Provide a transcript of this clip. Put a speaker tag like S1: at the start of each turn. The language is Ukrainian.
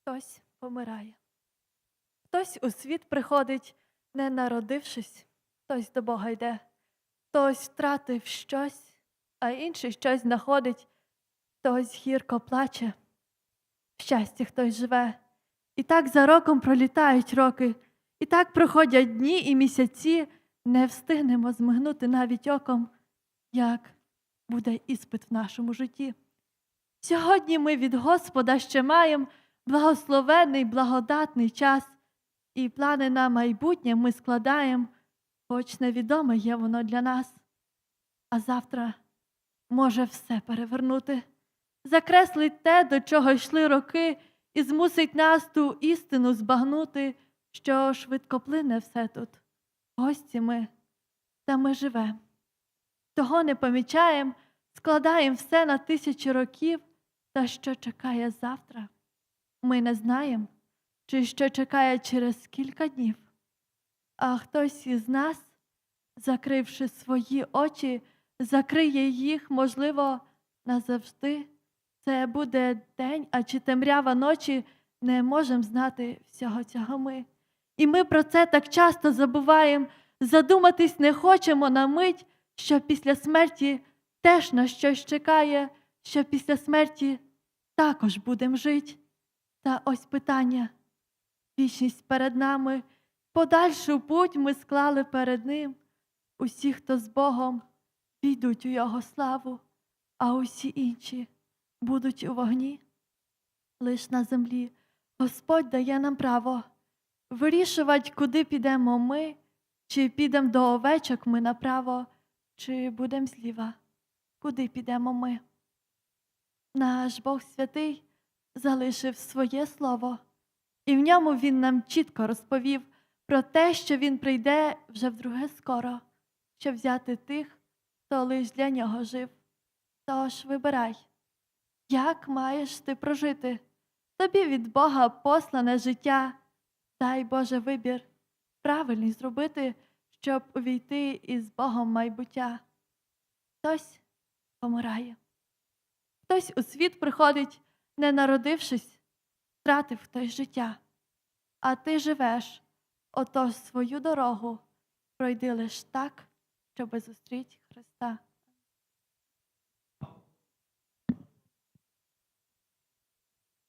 S1: Хтось помирає. Хтось у світ приходить, не народившись, хтось до Бога йде, хтось втратив щось, а інший щось знаходить, хтось гірко плаче. В щасті хтось живе. І так за роком пролітають роки, і так проходять дні і місяці, не встигнемо змигнути навіть оком, як буде іспит в нашому житті. Сьогодні ми від Господа ще маємо благословений, благодатний час, і плани на майбутнє ми складаємо, хоч невідоме є воно для нас. А завтра може все перевернути, закреслить те, до чого йшли роки, і змусить нас ту істину збагнути, що швидко плине все тут. Гості ми, та ми живемо. Того не помічаємо, складаємо все на тисячі років, та що чекає завтра, ми не знаємо, чи що чекає через кілька днів. А хтось із нас, закривши свої очі, закриє їх, можливо, назавжди. Це буде день, а чи темрява ночі не можемо знати всього цього ми. І ми про це так часто забуваємо, задуматись не хочемо на мить, що після смерті теж на щось чекає, що після смерті також будемо жити. Та ось питання. Вічність перед нами, подальшу путь ми склали перед Ним. Усі, хто з Богом, війдуть у Його славу, а усі інші будуть у вогні. Лиш на землі Господь дає нам право вирішувати, куди підемо ми, чи підемо до овечок ми направо, чи будемо зліва, куди підемо ми. Наш Бог святий залишив своє слово, і в ньому Він нам чітко розповів про те, що Він прийде вже вдруге скоро, щоб взяти тих, хто лиш для нього жив. Тож вибирай, як маєш ти прожити тобі від Бога послане життя, дай Боже вибір, правильний зробити, щоб увійти із Богом майбуття. Хтось помирає. Хтось у світ приходить, не народившись, втратив той життя. А ти живеш, отож свою дорогу пройди лиш так, щоби зустріть Христа.